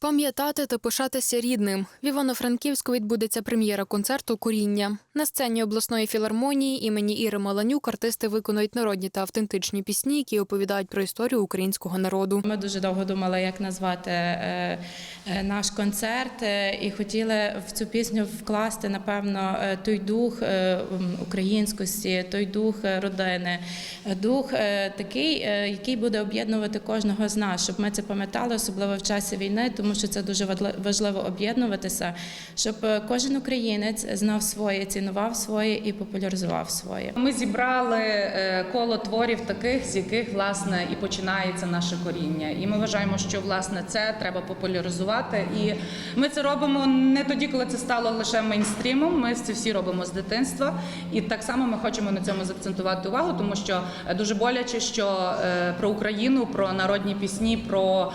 Пам'ятати та пишатися рідним. В Івано-Франківську відбудеться прем'єра концерту Коріння. На сцені обласної філармонії імені Іри Маланюк артисти виконують народні та автентичні пісні, які оповідають про історію українського народу. Ми дуже довго думали, як назвати е, е, наш концерт, е, і хотіли в цю пісню вкласти, напевно, той дух українськості, той дух родини, дух такий, який буде об'єднувати кожного з нас, щоб ми це пам'ятали, особливо в часі війни, тому що це дуже важливо об'єднуватися, щоб е, кожен українець знав своє, цінував своє і популяризував своє. Ми зібрали е, коло творів таких, з яких власне і починається наше коріння. І ми вважаємо, що власне це треба популяризувати. І ми це робимо не тоді, коли це стало лише мейнстрімом. Ми це всі робимо з дитинства. І так само ми хочемо на цьому заакцентувати увагу, тому що е, дуже боляче, що про Україну, про народні пісні, про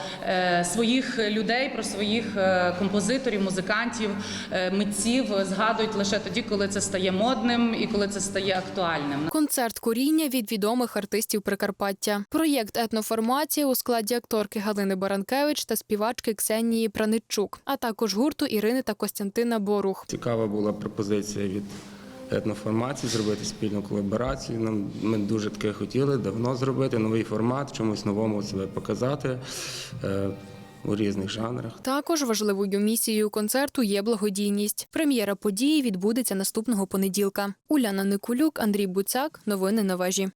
своїх людей, про своїх е, композиторів, музикантів, е, митців згадують лише тоді, коли це стає модним і коли це стає актуальним. Концерт коріння від відомих артистів Прикарпаття. Проєкт етноформація у складі акторки Галини Баранкевич та співачки Ксенії Праничук, а також гурту Ірини та Костянтина Борух. Цікава була пропозиція від етноформації зробити спільну колаборацію. Нам ми дуже таке хотіли давно зробити новий формат, чомусь новому себе показати е, у різних жанрах. Також важливою місією концерту є благодійність. Прем'єра події відбудеться наступного понеділка. Уляна Никулюк, Андрій Буцяк. Новини на вежі.